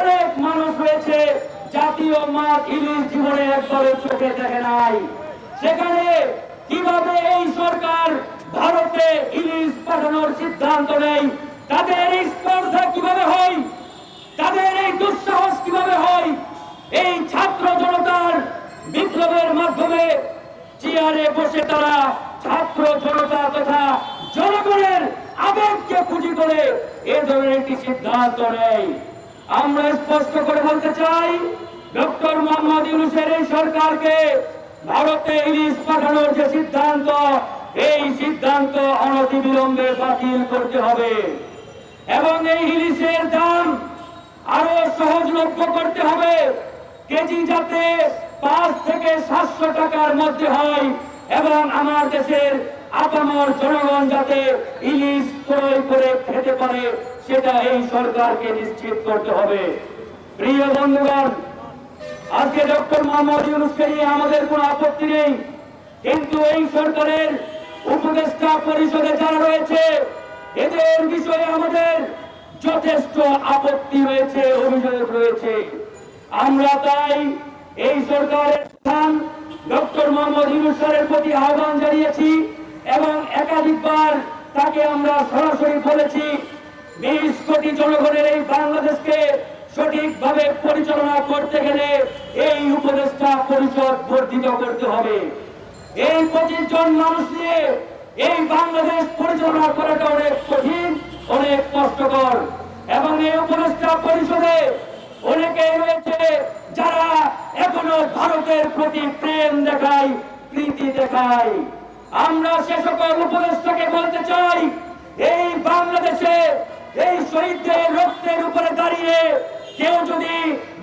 অনেক মানুষ রয়েছে, জাতীয় মাছ ইলিশ জীবনে একবারও চোখে দেখে নাই। সেখানে কীভাবে এই সরকার ভারতে ইলিশ পাঠানোর সিদ্ধান্ত নেই তাদের এই স্পর্ধা কীভাবে হয়, তাদের এই দুঃসাহস কীভাবে হয়, এই ছাত্র জনতার বিপ্লবের মাধ্যমে চেয়ারে বসে তারা ছাত্র জনতা তথা জনগণের আবেগকে পুঁজি করে এ ধরনের একটি সিদ্ধান্ত নেয়। আমরা স্পষ্ট করে বলতে চাই, ডক্টর মোহাম্মদ ইউনুসের এই সরকারকে ভারতে ইলিশ পাঠানোর যে সিদ্ধান্ত, এই সিদ্ধান্ত অনতিবিলম্বে বাতিল করতে হবে। এবং এই ইলিশের দাম আরও সহজলভ্য করতে হবে। কেজি যাতে পাঁচ থেকে সাতশো টাকার মধ্যে হয়। এবং আমার দেশের আপামর জনগণ যাতে ইলিশ ক্রয় করে খেতে পারে, সেটা এই সরকারকে নিশ্চিত করতে হবে। প্রিয় বন্ধুগণ, আজকে ডক্টর মোহাম্মদ ইউনুসকে নিয়ে আমাদের কোনো আপত্তি নেই, কিন্তু এই সরকারের উপদেষ্টা পরিষদে যারা রয়েছে, এদের বিষয়ে আমাদের যথেষ্ট আপত্তি রয়েছে, অভিযোগ রয়েছে। আমরা তাই এই সরকারের প্রধান ডক্টর মোহাম্মদ ইউনুসের প্রতি আহ্বান জানিয়েছি এবং একাধিকবার তাকে আমরা সরাসরি বলেছি, বিশ কোটি জনগণের এই বাংলাদেশকে সঠিকভাবে পরিচালনা করতে গেলে এই উপদেষ্টা পরিষদ বর্ধিত করতে হবে। এই পঁচিশ জন মানুষ নিয়ে এই বাংলাদেশ পরিচালনা করাটা অনেক কঠিন, অনেক কষ্টকর। এবং এই উপদেষ্টা পরিষদে অনেকেই রয়েছে যারা এখনও ভারতের প্রতি প্রেম দেখায়, প্রীতি দেখায়। আমরা সে সকল উপদেষ্টাকে বলতে চাই, এই বাংলাদেশে এই শহীদদের রক্তের উপরে দাঁড়িয়ে কেউ যদি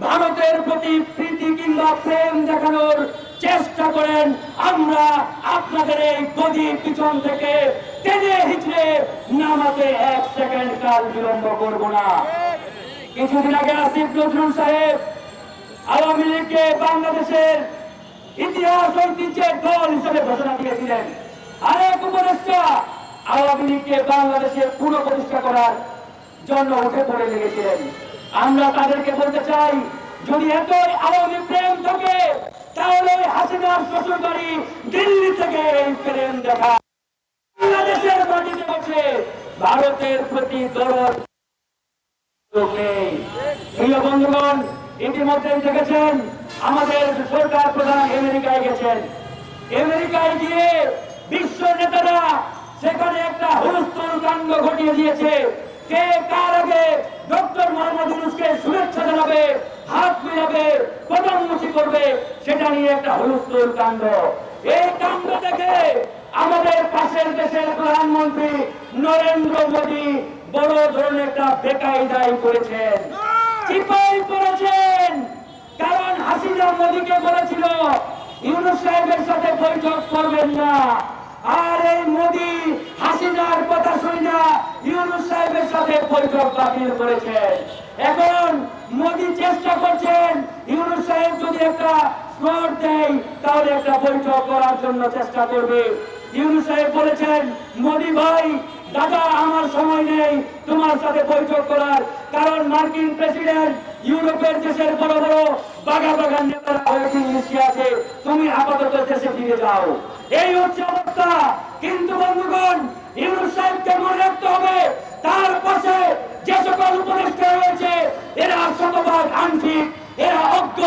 ভারতের প্রতি প্রীতি কিংবা প্রেম দেখানোর চেষ্টা করেন, আমরা আপনাদের এই গদি পিছন থেকে টেনে হিচড়ে নামাতে এক সেকেন্ড কাল বিলম্ব করব না। কিছুদিন আগে আসিফ নজরুল সাহেব আওয়ামী লীগকে বাংলাদেশের ইতিহাস ঐতিহ্যের দল হিসেবে ঘোষণা দিয়েছিলেন। আরেক উপদেষ্টা আওয়ামী লীগকে বাংলাদেশে পুনঃপ্রতিষ্ঠা করার জন্য উঠে পড়ে লেগেছিলেন। আমরা তাদেরকে বলতে চাই, যদি আওয়ামী প্রেম থাকে, তাহলে হাসিনার শ্বশুর বাড়ি দিল্লি থেকে এই প্রেম দেখা। বাংলাদেশের মাটিতে বসে ভারতের প্রতি দরদ প্রিয় বন্ধুগণ, ইতিমধ্যে দেখেছেন, আমাদের সরকার প্রধান আমেরিকায় গেছেন। আমেরিকায় গিয়ে নেতারা সেখানে একটা হুলস্থুল কাণ্ড ঘটিয়ে দিয়েছে। কে কার আগে ডক্টর মোহাম্মদ ইউনুসকে শুভেচ্ছা জানাবে, হাত মিলাবে প্রধানমন্ত্রী করবে, সেটা নিয়ে একটা হুলস্থুল কাণ্ড। এই কাণ্ড দেখে আমাদের পাশের দেশের প্রধানমন্ত্রী নরেন্দ্র মোদী বড় ধরনের একটা বেকায়দায় করেছেন চিপাই করেছেন কারণ হাসিনা মোদীকে বলেছিল, ইউনুস সাহেবের সাথে বৈঠক করবেন না। আর এই মোদি হাসিনার কথা শুনি ইউনুস সাহেবের সাথে বৈঠক বাতিল করেছেন। এখন মোদি চেষ্টা করছেন, ইউনুস সাহেব যদি একটা স্লট দেয়, তাহলে একটা বৈঠক করার জন্য চেষ্টা করবে। ইউনুস সাহেব বলেছেন, মোদী ভাই দাদা, আমার সময় নেই। তোমার সাথে বৈঠক করার। কারণ মার্কিন প্রেসিডেন্ট ইউরোপের দেশের বড় বড় বাগা বাগান নেতারা তুমি আপাতত দেশে ফিরে যাও। এই হচ্ছে অবস্থা। কিন্তু বন্ধুগণ, ইউনুস সাহেবকে মনে রাখতে হবে, তার পাশে যে সকল উপদেষ্টা রয়েছে, এরা শতভাগ আনফিট এরা অজ্ঞ,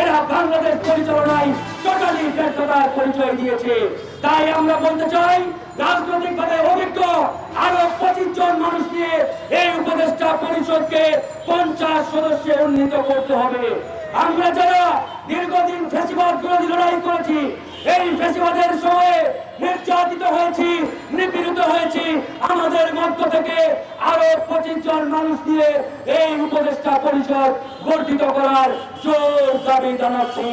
এরা বাংলাদেশ পরিচালনায় টোটালি ব্যর্থতার পরিচয় দিয়েছে। তাই আমরা বলতে চাই রাজনৈতিক ভাবে অভিজ্ঞ আরও পঁচিশ জন মানুষ নিয়ে এই উপদেষ্টা পরিষদকে পঞ্চাশ সদস্যে উন্নীত করতে হবে। আমরা যারা দীর্ঘদিন ফেসিবাদ বিরোধী লড়াই করেছি, এই ফেসিবাদের সময়ে নির্যাতিত হয়েছি, নিপীড়িত হয়েছি, আমাদের মধ্য থেকে আরও পঁচিশ জন মানুষ দিয়ে এই উপদেষ্টা পরিষদ গঠিত করার জোর দাবি জানাচ্ছি।